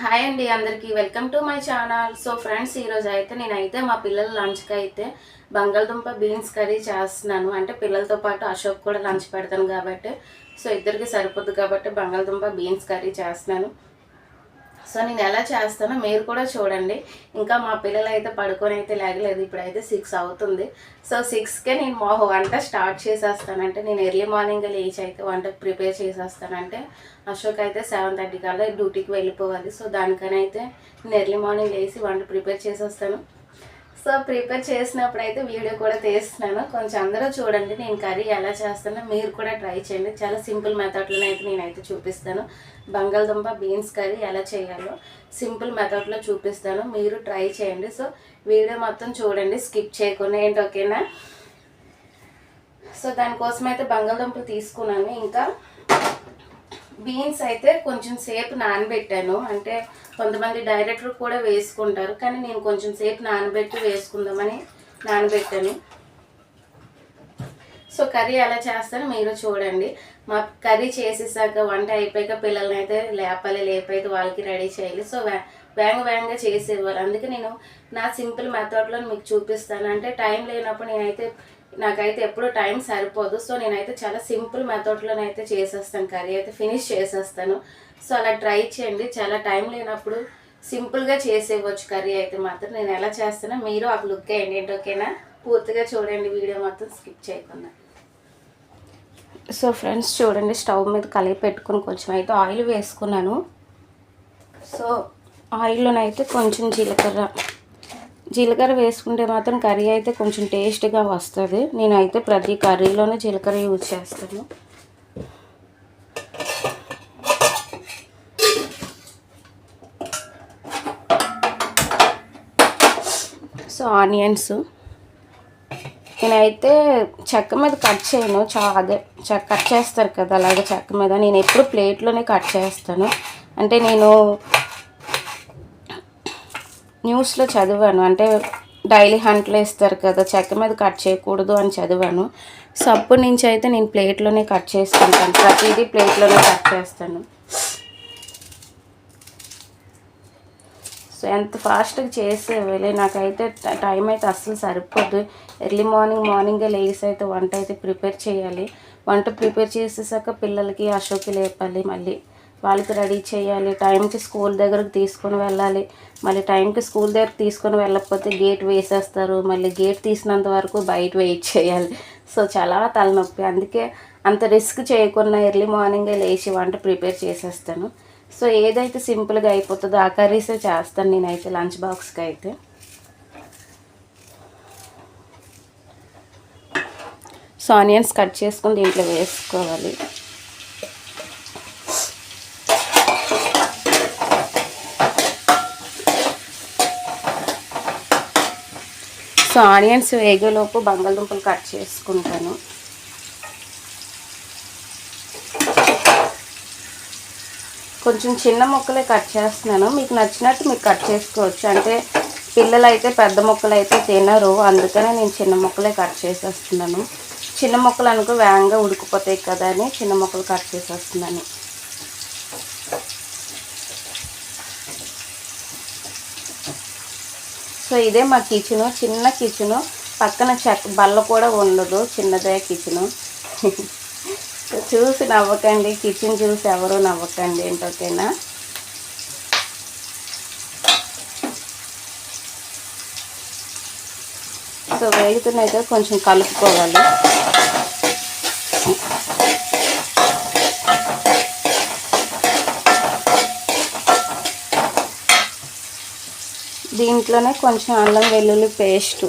Hi అండి అందరికీ. Welcome to my channel so friends ఈరోజు అయితే నేనైతే మా పిల్లల లంచ్కి అయితే బంగాళదుంప బీన్స్ కర్రీ చేస్తున్నాను. అంటే పిల్లలతో పాటు అశోక్ కూడా లంచ్ పెడతాను కాబట్టి. సో ఇద్దరికి సరిపోద్దు కాబట్టి బంగాళదుంప బీన్స్ కర్రీ చేస్తున్నాను. సో నేను ఎలా చేస్తానో మీరు కూడా చూడండి. ఇంకా మా పిల్లలు అయితే పడుకొని అయితే లేగలేదు. ఇప్పుడైతే సిక్స్ అవుతుంది. సో సిక్స్కే నేను మా వంట స్టార్ట్ చేసేస్తానంటే నేను ఎర్లీ మార్నింగ్ లేచి అయితే వంట ప్రిపేర్ చేసేస్తానంటే అశోక్ అయితే సెవెన్ థర్టీ కల్లా డ్యూటీకి వెళ్ళిపోవాలి. సో దానికనైతే నేను ఎర్లీ మార్నింగ్ లేచి వంట ప్రిపేర్ చేసేస్తాను. సో ప్రిపేర్ చేసినప్పుడు అయితే వీడియో కూడా తీస్తున్నాను. కొంచెం అందరూ చూడండి నేను కర్రీ ఎలా చేస్తానో మీరు కూడా ట్రై చేయండి. చాలా సింపుల్ మెథడ్లో అయితే నేనైతే చూపిస్తాను. బంగాళదుంప బీన్స్ కర్రీ ఎలా చేయాలో సింపుల్ మెథడ్లో చూపిస్తాను. మీరు ట్రై చేయండి. సో వీడియో మొత్తం చూడండి స్కిప్ చేయకుండా ఏంటి ఓకేనా? సో దానికోసం అయితే బంగాళదుంపలు తీసుకున్నాను. ఇంకా బీన్స్ అయితే కొంచెం సేపు నానబెట్టాను. అంటే కొంతమంది డైరెక్టర్ కూడా వేసుకుంటారు. కానీ నేను కొంచెం సేపు నానబెట్టి వేసుకుందామని నానబెట్టాను. సో కర్రీ ఎలా చేస్తాను మీరు చూడండి. మా కర్రీ చేసేసాక వంట అయిపోయాక పిల్లల్ని అయితే లేపాలి లేపైతే వాళ్ళకి రెడీ చేయాలి. సో వే వేంగ వేగంగా చేసేవారు అందుకే నేను నా సింపుల్ మెథడ్లో మీకు చూపిస్తాను. అంటే టైం లేనప్పుడు నేనైతే నాకైతే ఎప్పుడు టైం సరిపోదు. సో నేనైతే చాలా సింపుల్ మెథడ్లోనైతే చేసేస్తాను కర్రీ. అయితే ఫినిష్ చేసేస్తాను. సో అలా ట్రై చేయండి. చాలా టైం లేనప్పుడు సింపుల్గా చేసేవచ్చు కర్రీ అయితే మాత్రం. నేను ఎలా చేస్తానో మీరు ఆ లుక్ వేయండి. ఏంటి ఓకేనా? పూర్తిగా చూడండి. వీడియో మొత్తం స్కిప్ చేయకుండా. సో ఫ్రెండ్స్ చూడండి. స్టవ్ మీద కలిపి పెట్టుకుని కొంచెం అయితే ఆయిల్ వేసుకున్నాను. సో ఆయిల్లోనైతే కొంచెం జీలకర్ర జీలకర్ర వేసుకుంటే మాత్రం కర్రీ అయితే కొంచెం టేస్ట్గా వస్తుంది. నేనైతే ప్రతి కర్రీలోనే జీలకర్ర యూజ్ చేస్తాను. So onions. నేనైతే చెక్క మీద కట్ చేయను. చా అదే చెక్క కట్ చేస్తారు కదా అలాగే చెక్క మీద. నేను ఎప్పుడు ప్లేట్లోనే కట్ చేస్తాను. అంటే నేను న్యూస్లో చదివాను. అంటే డైలీ హంట్లో ఇస్తారు కదా చెక్క మీద కట్ చేయకూడదు అని చదివాను. సో అప్పటి నుంచి అయితే నేను ప్లేట్లోనే కట్ చేసుకుంటాను. ప్రతిదీ ప్లేట్లోనే కట్ చేస్తాను. సో ఎంత ఫాస్ట్గా చేసేవేలే. నాకైతే టైం అయితే అస్సలు సరిపోదు. ఎర్లీ మార్నింగ్ మార్నింగే లేసి అయితే వంట అయితే ప్రిపేర్ చేయాలి. వంట ప్రిపేర్ చేసేసాక పిల్లలకి అశోకి లేపాలి మళ్ళీ. వాళ్ళకి రెడీ చేయాలి. టైంకి స్కూల్ దగ్గరకు తీసుకొని వెళ్ళాలి. మళ్ళీ టైంకి స్కూల్ దగ్గరకు తీసుకొని వెళ్ళకపోతే గేట్ వేసేస్తారు. మళ్ళీ గేట్ తీసినంత వరకు బయట వెయిట్ చేయాలి. సో చాలా తలనొప్పి. అందుకే అంత రిస్క్ చేయకుండా ఎర్లీ మార్నింగే లేచి వంట ప్రిపేర్ చేసేస్తాను. సో ఏదైతే సింపుల్గా అయిపోతుందో ఆ కర్రీసే చేస్తాను నేనైతే లంచ్ బాక్స్కి అయితే. సో ఆనియన్స్ కట్ చేసుకొని దీంట్లో వేసుకోవాలి. సో ఆనియన్స్ వేగేలోపు బంగాళదుంపలు కట్ చేసుకుంటాను. కొంచెం చిన్న మొక్కలే కట్ చేస్తున్నాను. మీకు నచ్చినట్టు మీరు కట్ చేసుకోవచ్చు. అంటే పిల్లలు అయితే పెద్ద మొక్కలు అయితే తినరు. అందుకనే నేను చిన్న మొక్కలే కట్ చేసేస్తున్నాను. చిన్న మొక్కలు అనుకో వేగంగా ఉడికిపోతాయి కదా అని చిన్న మొక్కలు కట్ చేసేస్తున్నాను. సో ఇదే మా కిచెను చిన్న కిచెను. పక్కన చెక్క బల్ల కూడా ఉండదు చిన్నదే కిచెను. చూసి నవ్వకండి కిచెన్ చూసి ఎవరు నవ్వకండి ఏంటోకేనా సో వేగుతున్నైతే కొంచెం కలుపుకోవాలి. దీంట్లోనే కొంచెం అల్లం వెల్లుల్లి పేస్ట్.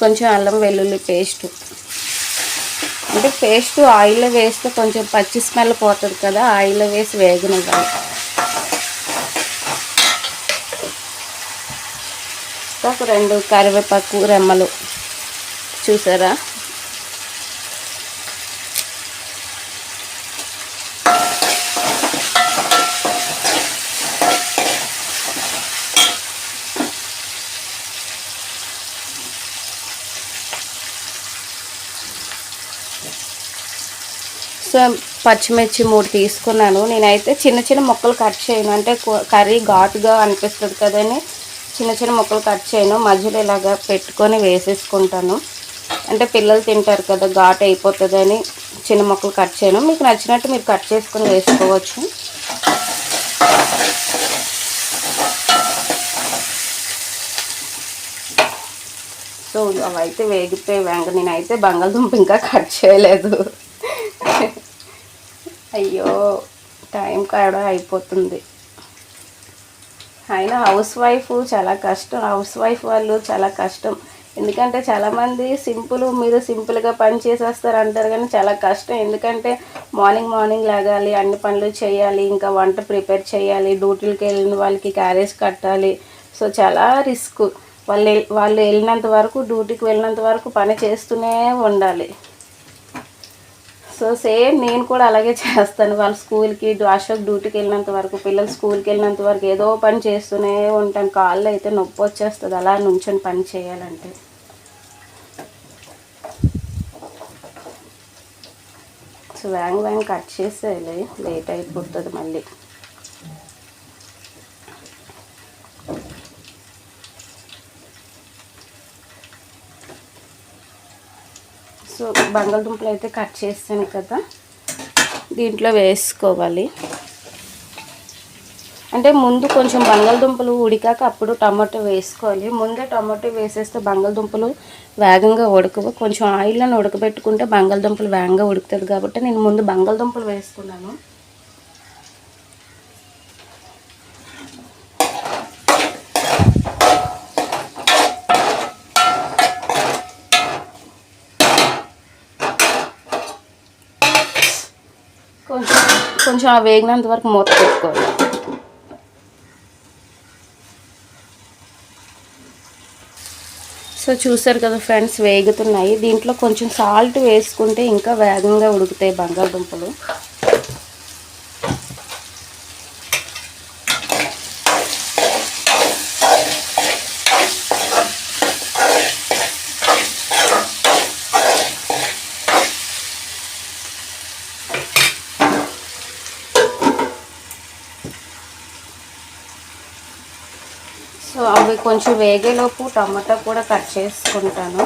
కొంచెం అల్లం వెల్లుల్లి పేస్ట్. అంటే పేస్ట్ ఆయిల్లో వేస్తే కొంచెం పచ్చి స్మెల్ పోతుంది కదా ఆయిల్లో వేసి వేగనివ్వాలి. ఒక రెండు కరివేపాకు రెమ్మలు. చూసారా? పచ్చిమిర్చి మూడు తీసుకున్నాను. నేనైతే చిన్న చిన్న మొక్కలు కట్ చేయను. అంటే కర్రీ ఘాటుగా అనిపిస్తుంది కదని చిన్న చిన్న మొక్కలు కట్ చేయను. మధ్యలో ఇలాగా పెట్టుకొని వేసేసుకుంటాను. అంటే పిల్లలు తింటారు కదా ఘాటు అయిపోతుందని చిన్న మొక్కలు కట్ చేయను. మీకు నచ్చినట్టు మీరు కట్ చేసుకొని వేసుకోవచ్చు. సో అవైతే వేగిపోయి వేగ నేనైతే బంగాళదుంప ఇంకా కట్ చేయలేదు. అయ్యో టైం కాడ అయిపోతుంది. అయినా హౌస్ వైఫ్ చాలా కష్టం. హౌస్ వైఫ్ వాళ్ళు చాలా కష్టం. ఎందుకంటే చాలామంది సింపుల్ మీరు సింపుల్గా పని చేసేస్తారు అంటారు కానీ చాలా కష్టం. ఎందుకంటే మార్నింగ్ మార్నింగ్ లేగాలి అన్ని పనులు చేయాలి ఇంకా వంట ప్రిపేర్ చేయాలి డ్యూటీలకి వెళ్ళిన వాళ్ళకి క్యారేజ్ కట్టాలి. సో చాలా రిస్క్. వాళ్ళు వాళ్ళు వెళ్ళినంత వరకు డ్యూటీకి వెళ్ళినంత వరకు పని చేస్తూనే ఉండాలి. సో సేమ్ నేను కూడా అలాగే చేస్తాను. వాళ్ళ స్కూల్కి అశోక్ డ్యూటీకి వెళ్ళినంత వరకు పిల్లలు స్కూల్కి వెళ్ళినంత వరకు ఏదో పని చేస్తూనే ఉంటాను కాళ్ళు అయితే నొప్పి వచ్చేస్తుంది. అలా నుంచొని పని చేయాలంటే. సో వ్యాంగ్ వ్యాంగ్ కట్ చేసేయాలి. లేట్ అయిపోతుంది మళ్ళీ. బంగాళదుంపలు అయితే కట్ చేస్తాను కదా. దీంట్లో వేసుకోవాలి. అంటే ముందు కొంచెం బంగాళదుంపలు ఉడికాక అప్పుడు టమాటో వేసుకోవాలి. ముందే టమాటో వేసేస్తే బంగాళదుంపలు వేగంగా ఉడకవు. కొంచెం ఆయిల్లో ఉడకబెట్టుకుంటే బంగాళదుంపలు వేగంగా ఉడుకుతుంది కాబట్టి నేను ముందు బంగాళదుంపలు వేసుకున్నాను కొంచెం కొంచెం ఆ వేగినంత వరకు మూత పెట్టుకోవాలి. సో చూసారు కదా ఫ్రెండ్స్ వేగుతున్నాయి. దీంట్లో కొంచెం సాల్ట్ వేసుకుంటే ఇంకా వేగంగా ఉడుకుతాయి బంగాళదుంపలు. సో అవి కొంచెం వేగేలోపు టమాటా కూడా కట్ చేసుకుంటాను.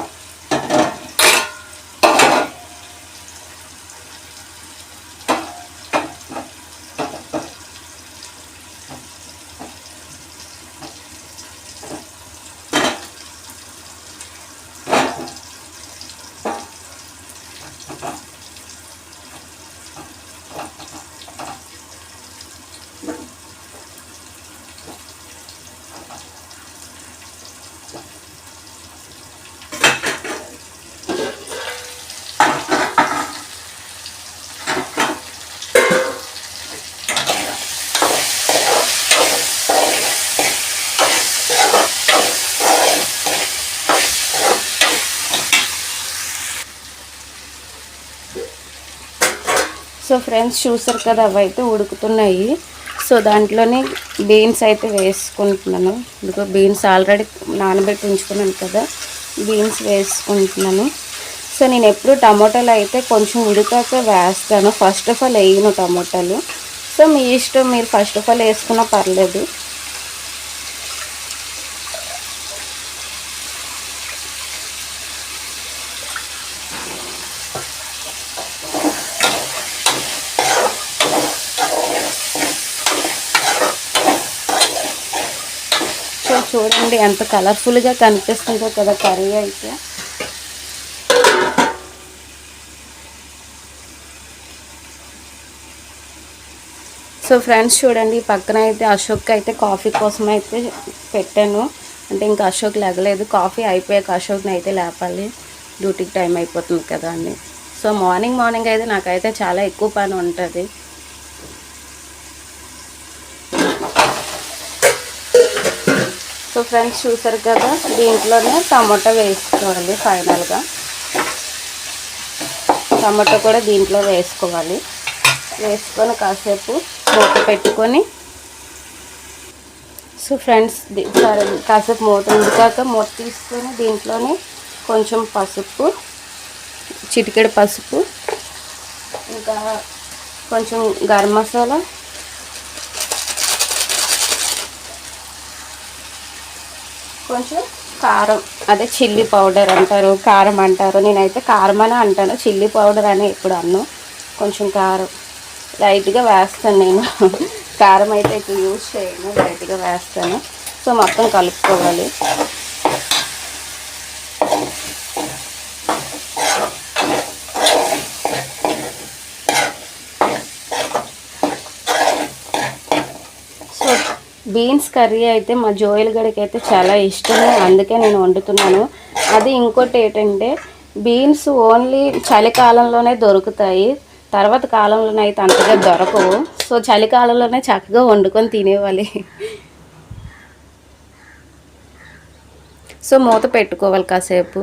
సో ఫ్రెండ్స్ చూసారు కదా అవి అయితే ఉడుకుతున్నాయి. సో దాంట్లోనే బీన్స్ అయితే వేసుకుంటున్నాను. ఇదిగో బీన్స్ ఆల్రెడీ నానబెట్టి ఉంచుకున్నాను కదా బీన్స్ వేసుకుంటున్నాను. సో నేను ఎప్పుడు టమాటాలు అయితే కొంచెం ఉడికాక వేస్తాను. ఫస్ట్ ఆఫ్ ఆల్ వేయను టమాటాలు. సో మీ ఇష్టం మీరు ఫస్ట్ ఆఫ్ ఆల్ వేసుకున్నా పర్లేదు. చూడండి ఎంత కలర్ఫుల్గా కనిపిస్తుందో కదా కర్రీ అయితే. సో ఫ్రెండ్స్ చూడండి పక్కన అయితే అశోక్ అయితే కాఫీ కోసం అయితే పెట్టాను. అంటే ఇంకా అశోక్ లేగలేదు కాఫీ అయిపోయాక అశోక్ని అయితే లేపాలి. డ్యూటీకి టైం అయిపోతుంది కదా అని. సో మార్నింగ్ మార్నింగ్ అయితే నాకైతే చాలా ఎక్కువ పని ఉంటుంది. ఫ్రెండ్స్ చూసారు కదా దీంట్లోనే టమాటా వేసుకోవాలి ఫైనల్గా. టమాటా కూడా దీంట్లో వేసుకోవాలి. వేసుకొని కాసేపు మూత పెట్టుకొని. సో ఫ్రెండ్స్ సరే కాసేపు మూత ఉడికాక మూత తీసుకొని దీంట్లోనే కొంచెం పసుపు చిటికెడు పసుపు ఇంకా కొంచెం గరం మసాలా కొంచెం కారం అదే చిల్లీ పౌడర్ అంటారు కారం అంటారు. నేనైతే కారం అని అంటాను చిల్లీ పౌడర్ అని ఇప్పుడు అన్ను. కొంచెం కారం. లైట్గా వేస్తాను నేను. కారం అయితే ఎక్కువ యూజ్ చేయను లైట్గా వేస్తాను. సో మొత్తం కలుపుకోవాలి సో బీన్స్ కర్రీ అయితే మా జోయల్ గడికి అయితే చాలా ఇష్టమే అందుకే నేను వండుతున్నాను. అది ఇంకోటి ఏంటంటే బీన్స్ ఓన్లీ చలికాలంలోనే దొరుకుతాయి. తర్వాత కాలంలోనే అయితే అంతగా దొరకవు. సో చలికాలంలోనే చక్కగా వండుకొని తినేవాలి. సో మూత పెట్టుకోవాలి కాసేపు.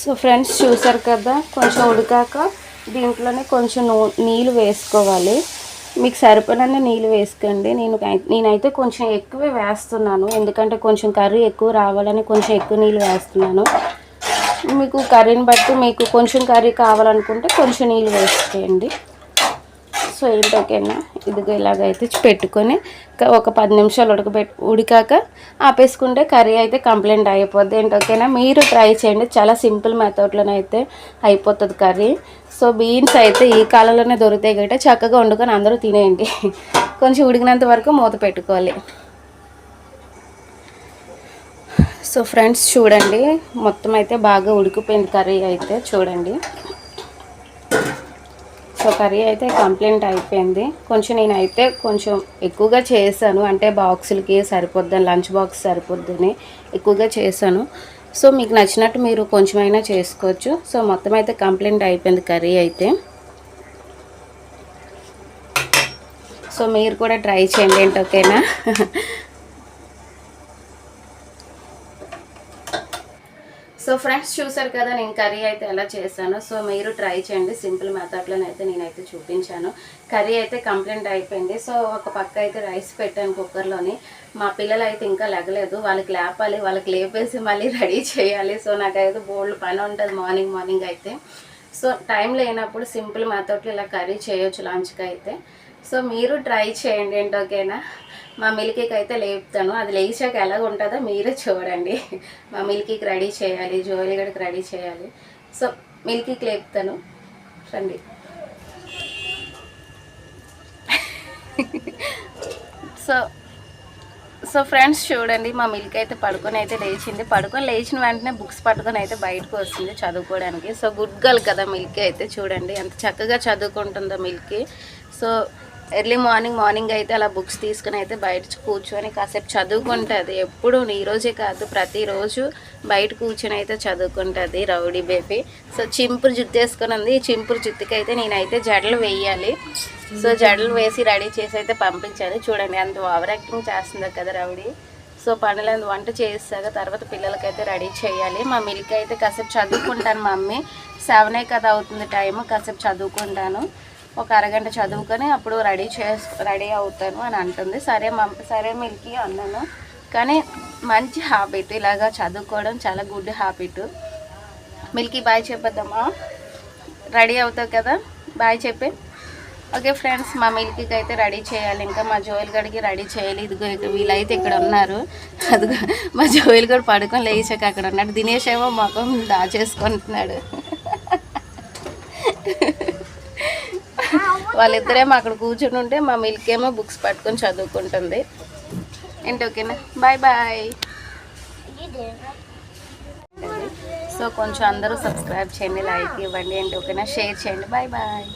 సో ఫ్రెండ్స్ చూసారు కదా కొంచెం ఉడికాక దీంట్లోనే కొంచెం నూ నీళ్ళు వేసుకోవాలి. మీకు సరిపడన్న నీళ్ళు వేసుకోండి. నేను నేనైతే కొంచెం ఎక్కువే వేస్తున్నాను. ఎందుకంటే కొంచెం కర్రీ ఎక్కువ రావాలని కొంచెం ఎక్కువ నీళ్ళు వేస్తున్నాను. మీకు కర్రీని బట్టి మీకు కొంచెం కర్రీ కావాలనుకుంటే కొంచెం నీళ్ళు వేసుకోండి. సో ఏంటి ఓకేనా ఇదిగో ఇలాగైతే పెట్టుకొని ఒక పది నిమిషాలు ఉడకబెట్టి ఉడికాక ఆపేసుకుంటే కర్రీ అయితే కంప్లైంట్ అయిపోద్ది. ఏంటి ఓకేనా మీరు ట్రై చేయండి. చాలా సింపుల్ మెథడ్లోనైతే అయిపోతుంది కర్రీ. సో బీన్స్ అయితే ఈ కాలంలోనే దొరుకుతాయి కాబట్టి చక్కగా వండుకొని అందరూ తినేయండి. కొంచెం ఉడికినంత వరకు మూత పెట్టుకోవాలి. సో ఫ్రెండ్స్ చూడండి. మొత్తం అయితే బాగా ఉడికిపోయింది కర్రీ అయితే చూడండి. సో కర్రీ అయితే కంప్లైంట్ అయిపోయింది. కొంచెం నేనైతే కొంచెం ఎక్కువగా చేశాను. అంటే బాక్సులకి సరిపోద్దని లంచ్ బాక్స్ సరిపోద్దని ఎక్కువగా చేశాను. సో మీకు నచ్చినట్టు మీరు కొంచెమైనా చేసుకోవచ్చు. సో మొత్తం అయితే కంప్లీట్ అయిపోయింది కర్రీ అయితే. సో మీరు కూడా ట్రై చేయండి ఏంటి ఓకేనా? సో ఫ్రెండ్స్ చూసారు కదా నేను కర్రీ అయితే ఎలా చేశాను. సో మీరు ట్రై చేయండి. సింపుల్ మెథడ్లోనే అయితే నేనైతే చూపించాను. కర్రీ అయితే కంప్లీట్ అయిపోయింది. సో ఒక పక్క అయితే రైస్ పెట్టాను కుక్కర్లోని మా పిల్లలు అయితే ఇంకా లెగలేదు. వాళ్ళకి లేపాలి వాళ్ళకి లేపేసి మళ్ళీ రెడీ చేయాలి. సో నాకైతే బోల్డ్ పని ఉంటుంది మార్నింగ్ మార్నింగ్ అయితే. సో టైం లేనప్పుడు సింపుల్ మెథడ్లో ఇలా కర్రీ చేయొచ్చు లంచ్కి అయితే. సో మీరు ట్రై చేయండి ఏంటి ఓకేనా? మా మిల్కీకి అయితే లేపుతాను. అది లేచాక ఎలా ఉంటుందో మీరే చూడండి. మా మిల్కీకి రెడీ చేయాలి జోలి గడికి రెడీ చేయాలి. సో మిల్కీకి లేపుతాను. రండి. సో సో ఫ్రెండ్స్ చూడండి మా మిల్క్ అయితే పడుకొని అయితే లేచింది. పడుకొని లేచిన వెంటనే బుక్స్ పట్టుకొని అయితే బయటకు వస్తుంది చదువుకోవడానికి. సో గుడ్ గర్ల్ కదా మిల్క్ అయితే చూడండి. ఎంత చక్కగా చదువుకుంటుందో milk so early morning morning అయితే అలా బుక్స్ తీసుకుని అయితే బయట కూర్చొని కాసేపు చదువుకుంటుంది. ఎప్పుడు ఈ రోజే కాదు ప్రతిరోజు బయట కూర్చొని అయితే చదువుకుంటుంది రౌడీ బేబీ. సో చింపురు జుత్తు వేసుకుని ఉంది. ఈ చింపురు జుత్తుకి అయితే నేనైతే జడలు వేయాలి. సో జడలు వేసి రెడీ చేసి అయితే పంపించాను చూడండి అంత ఓవర్ యాక్టింగ్ చేస్తుంది కదా రౌడీ. సో పనులందు వంట చేసాక తర్వాత పిల్లలకైతే రెడీ చేయాలి. మా మిల్క్ అయితే కాసేపు చదువుకుంటాను మా మమ్మీ. సెవెనే కదా అవుతుంది టైం కాసేపు చదువుకుంటాను. ఒక అరగంట చదువుకొని అప్పుడు రెడీ చేస్ రెడీ అవుతాను అని అంటుంది. సరే మమ్ సరే మిల్కీ అన్నాను. కానీ మంచి హ్యాబిట్ ఇలాగా చదువుకోవడం చాలా గుడ్ హ్యాబిట్ మిల్కీ బాయ్ చెప్పొద్దమ్మా. రెడీ అవుతావు కదా? బాయ్ చెప్పి. ఓకే ఫ్రెండ్స్ మా మిల్కీకి అయితే రెడీ చేయాలి. ఇంకా మా జోయల్ గడికి రెడీ చేయాలి. ఇదిగో వీళ్ళైతే ఇక్కడ ఉన్నారు. అదిగో మా జోయల్ గడు పడుకొని లేచాక అక్కడ ఉన్నాడు. దినేష్ ఏమో మొఖం దాచేసుకుంటున్నాడు. వాళ్ళిద్దరేమో అక్కడ కూర్చుని ఉంటే మా మిల్క్ ఏమో బుక్స్ పట్టుకొని చదువుకుంటుంది. ఏంటి ఓకేనా? బాయ్ బాయ్ సో కొంచెం అందరూ సబ్స్క్రైబ్ చేయండి లైక్ ఇవ్వండి. ఏంటి ఓకేనా? షేర్ చేయండి. Bye bye